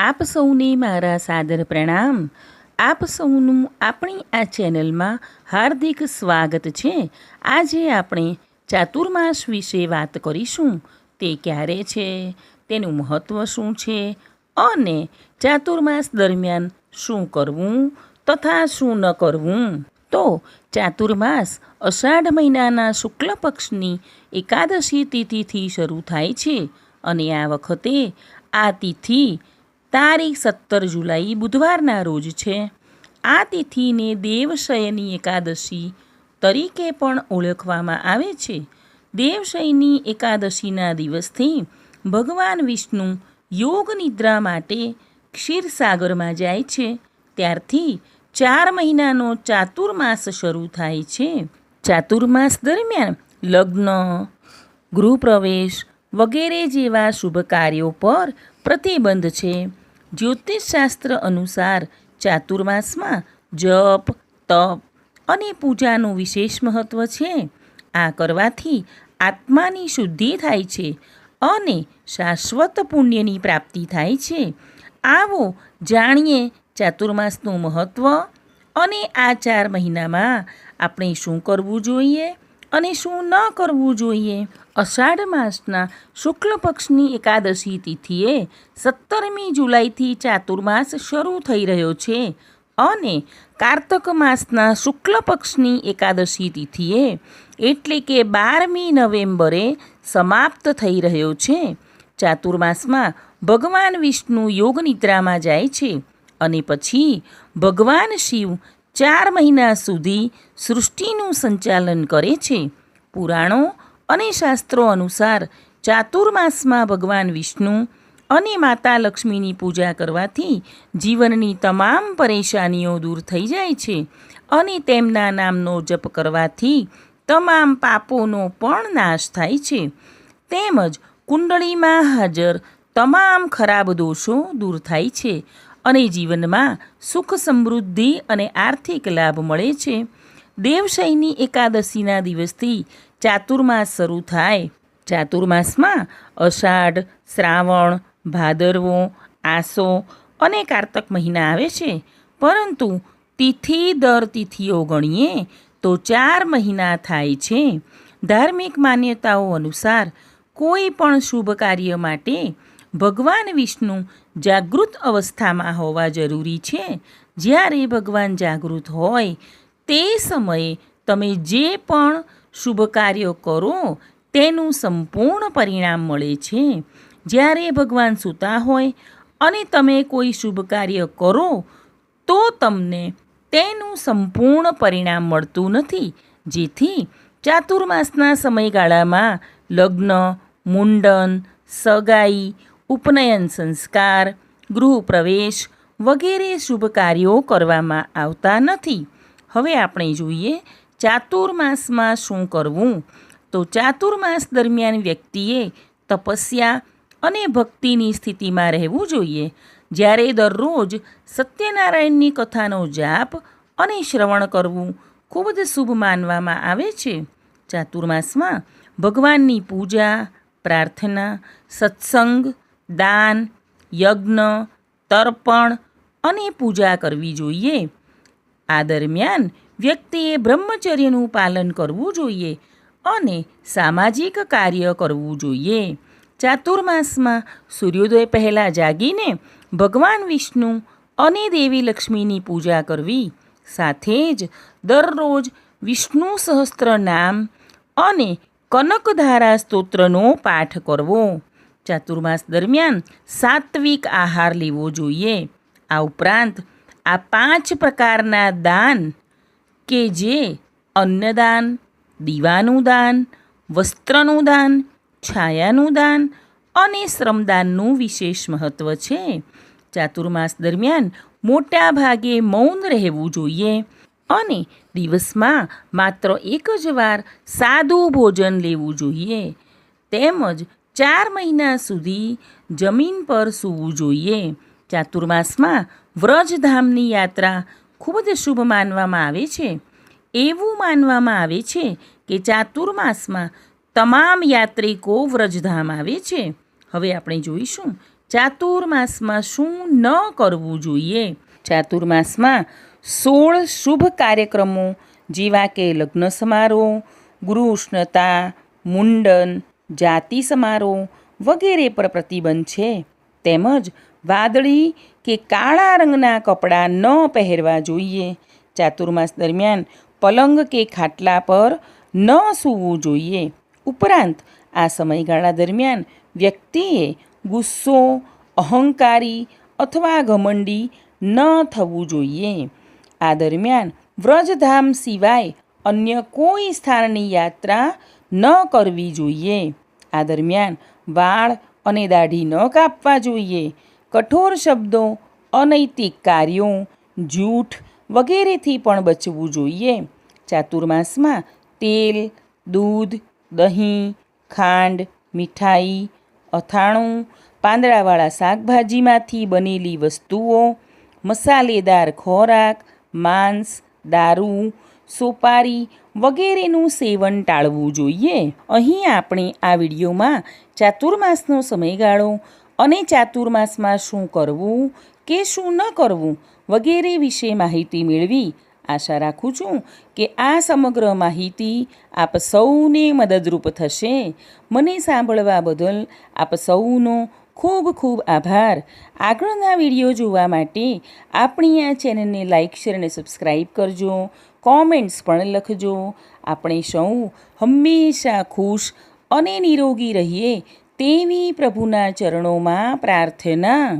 આપ સૌને મારા સાદર પ્રણામ. આપ સૌનું આપણી આ ચેનલમાં હાર્દિક સ્વાગત છે. આજે આપણે ચાતુર્માસ વિશે વાત કરીશું. તે ક્યારે છે? તેનું મહત્ત્વ શું છે? અને ચાતુર્માસ દરમિયાન શું કરવું તથા શું ન કરવું? તો ચાતુર્માસ અષાઢ મહિનાના શુક્લ પક્ષની એકાદશી તિથિથી શરૂ થાય છે. અને આ વખતે આ તિથિ તારીખ સત્તર જુલાઈ બુધવારના રોજ છે. આ તિથિને દેવશયની એકાદશી તરીકે પણ ઓળખવામાં આવે છે. દેવશયની એકાદશીના દિવસથી ભગવાન વિષ્ણુ યોગ નિદ્રા માટે ક્ષીરસાગરમાં જાય છે. ત્યારથી ચાર મહિનાનો ચાતુર્માસ શરૂ થાય છે. ચાતુર્માસ દરમિયાન લગ્ન, ગૃહપ્રવેશ વગેરે જેવા શુભ કાર્યો પર પ્રતિબંધ છે. જ્યોતિષશાસ્ત્ર અનુસાર ચાતુર્માસમાં જપ, તપ અને પૂજાનું વિશેષ મહત્ત્વ છે. આ કરવાથી આત્માની શુદ્ધિ થાય છે અને શાશ્વત પુણ્યની પ્રાપ્તિ થાય છે. આવો જાણીએ ચાતુર્માસનું મહત્ત્વ અને આ ચાર મહિનામાં આપણે શું કરવું જોઈએ? અને શું ન કરવું જોઈએ? અષાઢ માસના શુક્લ પક્ષની એકાદશી તિથિએ સત્તરમી જુલાઈથી ચાતુર્માસ શરૂ થઈ રહ્યો છે અને કારતક માસના શુક્લ પક્ષની એકાદશી તિથિએ એટલે કે બારમી નવેમ્બરે સમાપ્ત થઈ રહ્યો છે. ચાતુર્માસમાં ભગવાન વિષ્ણુ યોગ નિદ્રામાં જાય છે અને પછી ભગવાન શિવ ચાર મહિના સુધી સૃષ્ટિનું સંચાલન કરે છે. પુરાણો અને શાસ્ત્રો અનુસાર ચાતુર્માસમાં ભગવાન વિષ્ણુ અને માતા લક્ષ્મીની પૂજા કરવાથી જીવનની તમામ પરેશાનીઓ દૂર થઈ જાય છે અને તેમના નામનો જપ કરવાથી તમામ પાપોનો પણ નાશ થાય છે. તેમજ કુંડળીમાં હાજર તમામ ખરાબ દોષો દૂર થાય છે. અને જીવનમાં સુખ સમૃદ્ધિ અને આર્થિક લાભ મળે છે. દેવશયની એકાદશીના દિવસથી ચાતુર્માસ શરૂ થાય. ચાતુર્માસમાં અષાઢ, શ્રાવણ, ભાદરવો, આસો અને કારતક મહિના આવે છે. પરંતુ તિથિ દર તિથિઓ ગણીએ તો ચાર મહિના થાય છે. ધાર્મિક માન્યતાઓ અનુસાર કોઈ પણ શુભ કાર્ય માટે ભગવાન વિષ્ણુ જાગૃત અવસ્થામાં હોવા જરૂરી છે. જ્યારે ભગવાન જાગૃત હોય, તે સમયે તમે જે પણ શુભ કાર્ય કરો, તેનું સંપૂર્ણ પરિણામ મળે છે. જ્યારે ભગવાન સૂતા હોય અને તમે કોઈ શુભ કાર્ય કરો, તો તમને તેનું સંપૂર્ણ પરિણામ મળતું નથી. જેથી ચાતુર્માસના સમયગાળામાં લગ્ન, મુંડન, સગાઈ ઉપનયન સંસ્કાર, ગૃહપ્રવેશ વગેરે શુભ કાર્યો કરવામાં આવતા નથી. હવે આપણે જોઈએ ચાતુર્માસમાં શું કરવું? તો ચાતુર્માસ દરમિયાન વ્યક્તિએ તપસ્યા અને ભક્તિની સ્થિતિમાં રહેવું જોઈએ. જ્યારે દરરોજ સત્યનારાયણની કથાનો જાપ અને શ્રવણ કરવું ખૂબ જ શુભ માનવામાં આવે છે. ચાતુર્માસમાં ભગવાનની પૂજા, પ્રાર્થના, સત્સંગ દાન, યજ્ઞ, તર્પણ અને પૂજા કરવી જોઈએ. આ દરમિયાન વ્યક્તિએ બ્રહ્મચર્યનું પાલન કરવું જોઈએ અને સામાજિક કાર્ય કરવું જોઈએ. ચાતુર્માસમાં સૂર્યોદય પહેલાં જાગીને ભગવાન વિષ્ણુ અને દેવી લક્ષ્મીની પૂજા કરવી, સાથે જ દરરોજ વિષ્ણુ સહસ્ત્ર નામ અને કનકધારા સ્તોત્રનો પાઠ કરવો. ચાતુર્માસ દરમિયાન સાત્વિક આહાર લેવો જોઈએ. આ ઉપરાંત આ પાંચ પ્રકારના દાન કે જે અન્નદાન, દીવાનું દાન, વસ્ત્રનું દાન, છાયાનું દાન અને શ્રમદાનનું વિશેષ મહત્ત્વ છે. ચાતુર્માસ દરમિયાન મોટા ભાગે મૌન રહેવું જોઈએ અને દિવસમાં માત્ર એક જ વાર સાદું ભોજન લેવું જોઈએ. તેમજ ચાર મહિના સુધી જમીન પર સૂવું જોઈએ. ચાતુર્માસમાં વ્રજધામની યાત્રા ખૂબ જ શુભ માનવામાં આવે છે. એવું માનવામાં આવે છે કે ચાતુર્માસમાં તમામ યાત્રિકો વ્રજધામ આવે છે. હવે આપણે જોઈશું ચાતુર્માસમાં શું ન કરવું જોઈએ. ચાતુર્માસમાં સોળ શુભ કાર્યક્રમો, જેવા કે લગ્ન સમારોહ, ગૃહ ઉષ્ણતા, મુંડન જાતિ સમારોહ વગેરે પર પ્રતિબંધ છે. તેમજ વાદળી કે કાળા રંગના કપડાં ન પહેરવા જોઈએ. ચાતુર્માસ દરમિયાન પલંગ કે ખાટલા પર ન સૂવું જોઈએ. ઉપરાંત આ સમયગાળા દરમિયાન વ્યક્તિએ ગુસ્સો, અહંકારી અથવા ઘમંડી ન થવું જોઈએ. આ દરમિયાન વ્રજધામ સિવાય અન્ય કોઈ સ્થાનની યાત્રા ન કરવી જોઈએ. આ દરમિયાન વાળ અને દાઢી ન કાપવા જોઈએ. કઠોર શબ્દો, અનૈતિક કાર્યો, જૂઠ વગેરેથી પણ બચવું જોઈએ. ચાતુર્માસમાં તેલ, દૂધ, દહીં, ખાંડ, મીઠાઈ, અથાણું, પાંદડાવાળા શાકભાજીમાંથી બનેલી વસ્તુઓ, મસાલેદાર ખોરાક, માંસ, દારૂ, સોપારી વગેરેનું સેવન ટાળવું જોઈએ. અહીં આપણે આ વિડીયોમાં ચાતુર્માસનો સમયગાળો અને ચાતુર્માસમાં શું કરવું, કે શું ન કરવું વગેરે વિશે માહિતી મેળવી આશા રાખું છું કે આ સમગ્ર માહિતી આપ સૌને મદદરૂપ થશે. મને સાંભળવા બદલ આપ સૌનો ખૂબ ખૂબ આભાર. આગળના વીડિયો જોવા માટે આપણી આ ચેનલને લાઇક શેર અને સબસ્ક્રાઈબ કરજો. કોમેન્ટ્સ પણ લખજો. આપણે સૌ હંમેશા ખુશ અને નિરોગી રહીએ તેવી પ્રભુના ચરણોમાં પ્રાર્થના